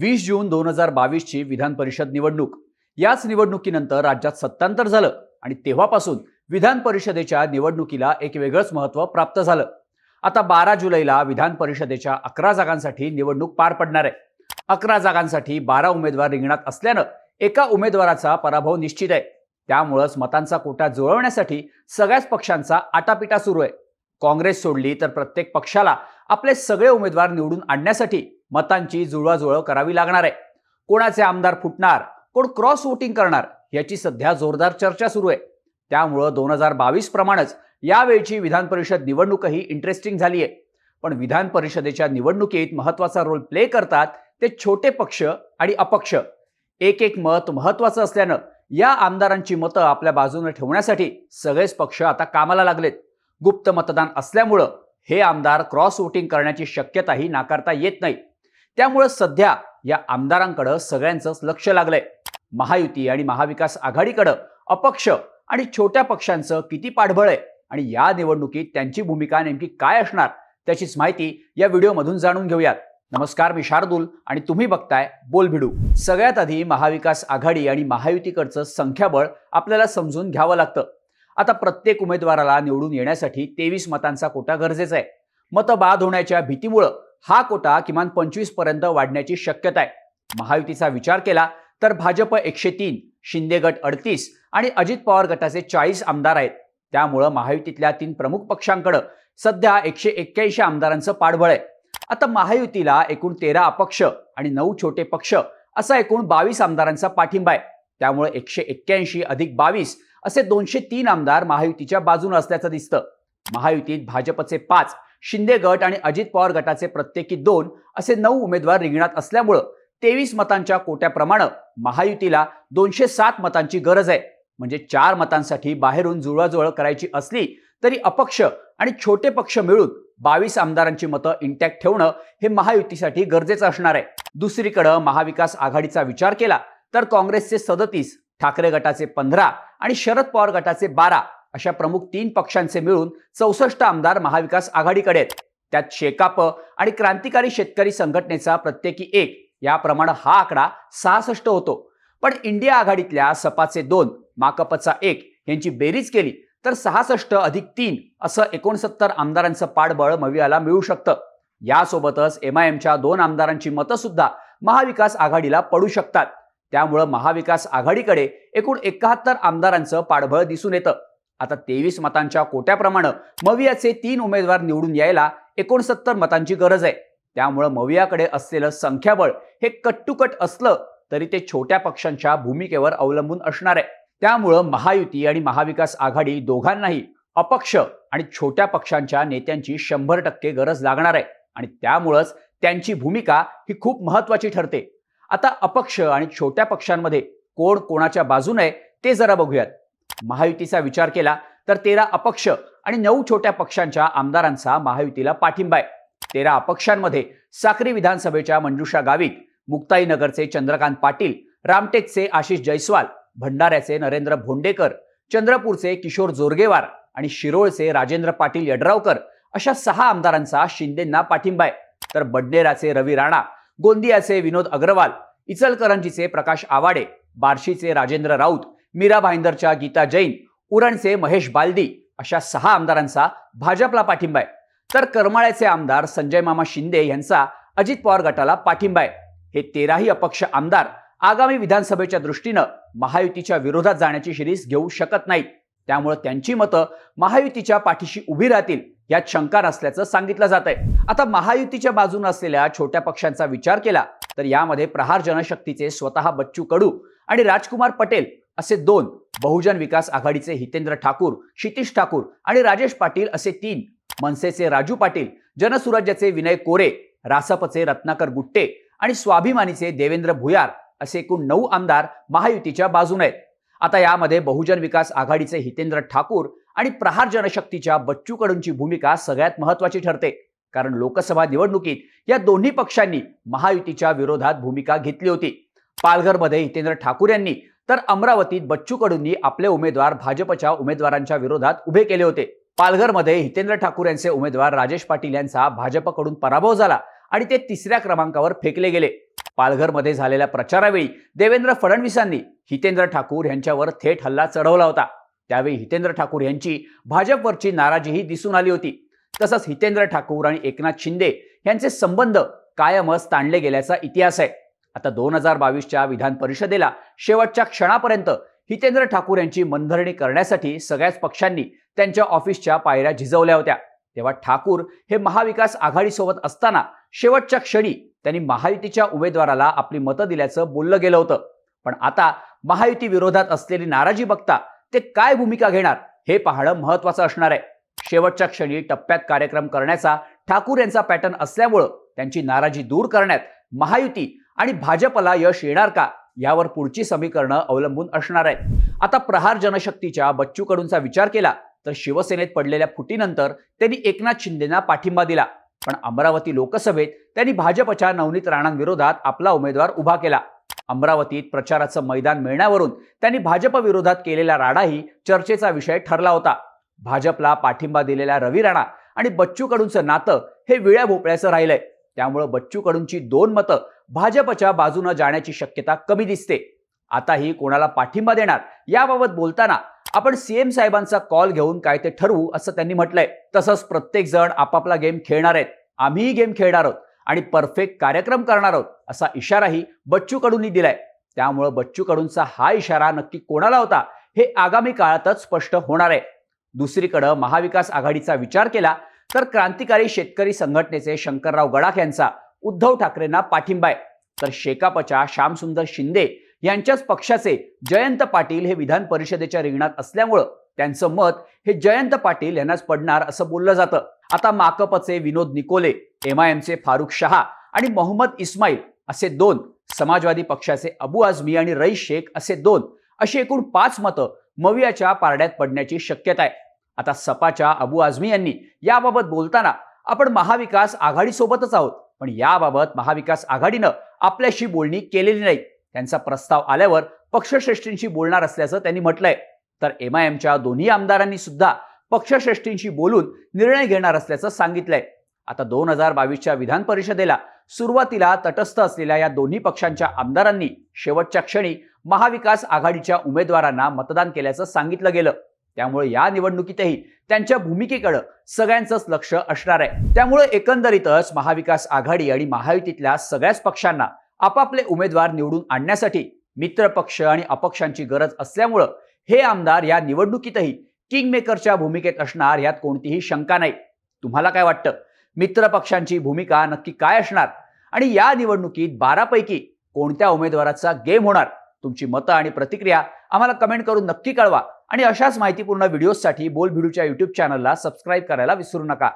वीस जून दोन हजार बावीसची विधान परिषद निवडणूक. याच निवडणुकीनंतर राज्यात सत्तांतर झालं आणि तेव्हापासून विधान परिषदेच्या निवडणुकीला एक वेगळंच महत्त्व प्राप्त झालं. आता बारा जुलैला विधान परिषदेच्या अकरा जागांसाठी निवडणूक पार पडणार आहे. अकरा जागांसाठी बारा उमेदवार रिंगणात असल्यानं एका उमेदवाराचा पराभव निश्चित आहे. त्यामुळंच मतांचा कोटा जुळवण्यासाठी सगळ्याच पक्षांचा आटापिटा सुरू आहे. काँग्रेस सोडली तर प्रत्येक पक्षाला आपले सगळे उमेदवार निवडून आणण्यासाठी मतांची जुळवाजुळव करावी लागणार आहे. कोणाचे आमदार फुटणार कोण क्रॉस वोटिंग करणार याची सध्या जोरदार चर्चा सुरू आहे. त्यामुळं दोन हजार बावीस प्रमाणेच यावेळची विधान परिषद निवडणूकही इंटरेस्टिंग झाली आहे. पण विधान परिषदेच्या निवडणुकीत महत्त्वाचा रोल प्ले करतात ते छोटे पक्ष आणि अपक्ष. एक एक मत महत्वाचं असल्यानं या आमदारांची मतं आपल्या बाजूने ठेवण्यासाठी सगळेच पक्ष आता कामाला लागलेत. गुप्त मतदान असल्यामुळं हे आमदार क्रॉस वोटिंग करण्याची शक्यताही नाकारता येत नाही. त्यामुळं सध्या या आमदारांकडं सगळ्यांचंच लक्ष लागलंय. महायुती आणि महाविकास आघाडीकडं अपक्ष आणि छोट्या पक्षांचं किती पाठबळ आहे आणि या निवडणुकीत त्यांची भूमिका नेमकी काय असणार त्याचीच माहिती या व्हिडिओमधून जाणून घेऊयात. नमस्कार मी शार्दूल आणि तुम्ही बघताय बोलभिडू. सगळ्यात आधी महाविकास आघाडी आणि महायुतीकडचं संख्याबळ आपल्याला समजून घ्यावं लागतं. आता प्रत्येक उमेदवाराला निवडून येण्यासाठी तेवीस मतांचा कोटा गरजेचा आहे. मतं बाद होण्याच्या भीतीमुळं हा कोटा किमान पंचवीसपर्यंत वाढण्याची शक्यता आहे. महायुतीचा विचार केला तर भाजप एकशे तीन शिंदे गट अडतीस आणि अजित पवार गटाचे चाळीस आमदार आहेत. त्यामुळं महायुतीतल्या तीन प्रमुख पक्षांकडं सध्या एकशे एक्क्याऐंशी आमदारांचं पाठबळ आहे. आता महायुतीला एकूण तेरा अपक्ष आणि नऊ छोटे पक्ष असा एकूण बावीस आमदारांचा पाठिंबा आहे. त्यामुळे एकशे एक्क्याऐंशी अधिक बावीस असे दोनशे तीन आमदार महायुतीच्या बाजून असल्याचं दिसतं. महायुतीत भाजपचे पाच शिंदे गट आणि अजित पवार गटाचे प्रत्येकी दोन असे नऊ उमेदवार रिंगणात असल्यामुळं तेवीस मतांच्या कोट्याप्रमाणे महायुतीला दोनशे सात मतांची गरज आहे. म्हणजे चार मतांसाठी बाहेरून जुळवाजुळव करायची असली तरी अपक्ष आणि छोटे पक्ष मिळून बावीस आमदारांची मतं इंटॅक्ट ठेवणं हे महायुतीसाठी गरजेचं असणार आहे. दुसरीकडं महाविकास आघाडीचा विचार केला तर काँग्रेसचे सदतीस ठाकरे गटाचे पंधरा आणि शरद पवार गटाचे बारा अशा प्रमुख तीन पक्षांचे मिळून चौसष्ट आमदार महाविकास आघाडीकडे आहेत. त्यात शेकाप आणि क्रांतिकारी शेतकरी संघटनेचा प्रत्येकी एक. याप्रमाणे हा आकडा सहासष्ट होतो. पण इंडिया आघाडीतल्या सपाचे दोन माकपचा एक यांची बेरीज केली तर सहासष्ट अधिक तीन असं एकोणसत्तर आमदारांचं पाठबळ मवियाला मिळू शकतं. यासोबतच एम आय दोन आमदारांची मतं सुद्धा महाविकास आघाडीला पडू शकतात. त्यामुळं महाविकास आघाडीकडे एकूण एकाहत्तर आमदारांचं पाठबळ दिसून येतं. आता तेवीस मतांच्या कोट्याप्रमाणे मवियाचे तीन उमेदवार निवडून यायला एकोणसत्तर मतांची गरज आहे. त्यामुळं मवियाकडे असलेलं संख्याबळ हे कट्टुकट असलं तरी ते छोट्या पक्षांच्या भूमिकेवर अवलंबून असणार आहे. त्यामुळं महायुती आणि महाविकास आघाडी दोघांनाही अपक्ष आणि छोट्या पक्षांच्या नेत्यांची शंभर टक्के गरज लागणार आहे. आणि त्यामुळंच त्यांची भूमिका ही खूप महत्वाची ठरते. आता अपक्ष आणि छोट्या पक्षांमध्ये कोण कोणाच्या बाजूने आहे ते जरा बघूयात. महायुतीचा विचार केला तर तेरा अपक्ष आणि नऊ छोट्या पक्षांच्या आमदारांचा महायुतीला पाठिंबा आहे. तेरा अपक्षांमध्ये साक्री विधानसभेच्या मंजुषा गावित मुक्ताईनगरचे चंद्रकांत पाटील रामटेकचे आशिष जयस्वाल भंडाऱ्याचे नरेंद्र भोंडेकर चंद्रपूरचे किशोर जोरगेवार आणि शिरोळचे राजेंद्र पाटील यड्रावकर अशा सहा आमदारांचा शिंदेंना पाठिंबा आहे. तर बडनेराचे रवी राणा गोंदियाचे विनोद अग्रवाल इचलकरंजीचे प्रकाश आवाडे बार्शीचे राजेंद्र राऊत मीरा भाईंदरच्या गीता जैन उरणचे महेश बालदी अशा सहा आमदारांचा भाजपला पाठिंबा आहे. तर करमाळ्याचे आमदार संजय मामा शिंदे यांचा अजित पवार गटाला पाठिंबा आहे. हे तेराही अपक्ष आमदार आगामी विधानसभेच्या दृष्टीनं महायुतीच्या विरोधात जाण्याची शिरीस घेऊ शकत नाहीत. त्यामुळे त्यांची मतं महायुतीच्या पाठीशी उभी राहतील यात शंका नसल्याचं सांगितलं जात आहे आता महायुतीच्या बाजूने असलेल्या छोट्या पक्षांचा विचार केला तर यामध्ये प्रहार जनशक्तीचे स्वतः बच्चू कडू आणि राजकुमार पटेल असे दोन बहुजन विकास आघाडीचे हितेंद्र ठाकूर क्षितिश ठाकूर आणि राजेश पाटील असे तीन मनसेचे राजू पाटील जनसुराज्याचे विनय कोरे रासपचे रत्नाकर गुट्टे आणि स्वाभिमानीचे देवेंद्र भुयार असे एकूण नऊ आमदार महायुतीच्या बाजूने आहेत. आता यामध्ये बहुजन विकास आघाडीचे हितेंद्र ठाकूर आणि प्रहार जनशक्तीच्या बच्चू कडूंची भूमिका सगळ्यात महत्वाची ठरते. कारण लोकसभा निवडणुकीत या दोन्ही पक्षांनी महायुतीच्या विरोधात भूमिका घेतली होती. पालघरमध्ये हितेंद्र ठाकूर यांनी तर अमरावतीत बच्चू कडूंनी आपले उमेदवार भाजपच्या उमेदवारांच्या विरोधात उभे केले होते. पालघरमध्ये हितेंद्र ठाकूर यांचे उमेदवार राजेश पाटील यांचा भाजपकडून पराभव झाला आणि ते तिसऱ्या क्रमांकावर फेकले गेले. पालघरमध्ये झालेल्या प्रचारावेळी देवेंद्र फडणवीसांनी हितेंद्र ठाकूर यांच्यावर थेट हल्ला चढवला होता. त्यावेळी हितेंद्र ठाकूर यांची भाजपवरची नाराजीही दिसून आली होती. तसंच हितेंद्र ठाकूर आणि एकनाथ शिंदे यांचे संबंध कायमच ताणले गेल्याचा इतिहास आहे. आता दोन हजार बावीसच्या विधान परिषदेला शेवटच्या क्षणापर्यंत हितेंद्र ठाकूर यांची मनधरणी करण्यासाठी सगळ्याच पक्षांनी त्यांच्या ऑफिसच्या पायऱ्या झिजवल्या होत्या. तेव्हा ठाकूर हे महाविकास आघाडीसोबत असताना शेवटच्या क्षणी त्यांनी महायुतीच्या उमेदवाराला आपली मतं दिल्याचं बोललं गेलं होतं. पण आता महायुती विरोधात असलेली नाराजी बघता ते काय भूमिका घेणार हे पाहणं महत्वाचं असणार आहे. शेवटच्या क्षणी टप्प्यात कार्यक्रम करण्याचा ठाकूर यांचा पॅटर्न असल्यामुळं त्यांची नाराजी दूर करण्यात महायुती आणि भाजपला यश येणार का यावर पुढची समीकरणं अवलंबून असणार आहे आता प्रहार जनशक्तीच्या बच्चू कडूंचा विचार केला तर शिवसेनेत पडलेल्या फुटीनंतर त्यांनी एकनाथ शिंदेना पाठिंबा दिला. पण अमरावती लोकसभेत त्यांनी भाजपच्या नवनीत राणांविरोधात आपला उमेदवार उभा केला. अमरावतीत प्रचाराचं मैदान मिळण्यावरून त्यांनी भाजपविरोधात केलेला राडाही चर्चेचा विषय ठरला होता. भाजपला पाठिंबा दिलेल्या रवी राणा आणि बच्चू कडूंचं नातं हे विळ्या भोपळ्याचं राहिलंय. त्यामुळं बच्चू कडूंची दोन मतं भाजपच्या बाजूनं जाण्याची शक्यता कमी दिसते. आताही कोणाला पाठिंबा देणार याबाबत बोलताना आपण सीएम साहेबांचा कॉल घेऊन काय ते ठरवू असं त्यांनी म्हटलंय. तसंच प्रत्येक जण आपापला गेम खेळणार आहेत. आम्हीही गेम खेळणार आहोत. आणि परफेक्ट कार्यक्रम करणार आहोत असा इशाराही बच्चू कडूंनी दिलाय. त्यामुळं बच्चू कडूंचा हा इशारा नक्की कोणाला होता हे आगामी काळातच स्पष्ट होणार आहे. दुसरीकडं महाविकास आघाडीचा विचार केला तर क्रांतिकारी शेतकरी संघटनेचे शंकरराव गडाख यांचा उद्धव ठाकरेंना पाठिंबा आहे. तर शेकापच्या श्यामसुंदर शिंदे यांच्याच पक्षाचे जयंत पाटील हे विधान परिषदेच्या रिंगणात असल्यामुळं त्यांचं मत हे जयंत पाटील यांनाच पडणार असं बोललं जातं. आता माकपचे विनोद निकोले एमआयएमचे फारुख शहा आणि मोहम्मद इस्माईल असे दोन समाजवादी पक्षाचे अबू आझमी आणि रईस शेख असे दोन अशी एकूण पाच मतं मवियाच्या पारड्यात पडण्याची शक्यता आहे. आता सपाच्या अबू आझमी यांनी याबाबत बोलताना आपण महाविकास आघाडीसोबतच आहोत पण याबाबत महाविकास आघाडीनं आपल्याशी बोलणी केलेली नाही. त्यांचा प्रस्ताव आल्यावर पक्षश्रेष्ठींशी बोलणार असल्याचं त्यांनी म्हटलंय. तर एमआयएमच्या दोन्ही आमदारांनी सुद्धा पक्षश्रेष्ठींशी बोलून निर्णय घेणार असल्याचं सांगितलंय. आता दोन हजार बावीसच्या विधान परिषदेला सुरुवातीला तटस्थ असलेल्या या दोन्ही पक्षांच्या आमदारांनी शेवटच्या क्षणी महाविकास आघाडीच्या उमेदवारांना मतदान केल्याचं सांगितलं गेलं. त्यामुळे या निवडणुकीतही त्यांच्या भूमिकेकडे सगळ्यांचंच लक्ष असणार आहे. त्यामुळे एकंदरीतच महाविकास आघाडी आणि महायुतीतल्या सगळ्याच पक्षांना आपापले उमेदवार निवडून आणण्यासाठी मित्र पक्ष आणि अपक्षांची गरज असल्यामुळं हे आमदार या निवडणुकीतही किंगमेकरच्या भूमिकेत असणार यात कोणतीही शंका नाही. तुम्हाला काय वाटतं? मित्र पक्षांची भूमिका नक्की काय असणार? आणि या निवडणुकीत बारापैकी कोणत्या उमेदवाराचा गेम होणार? तुमची मतं आणि प्रतिक्रिया आम्हाला कमेंट करून नक्की कळवा. आणि अशाच माहितीपूर्ण व्हिडिओजसाठी बोल भिडूच्या युट्यूब चॅनलला सबस्क्राईब करायला विसरू नका.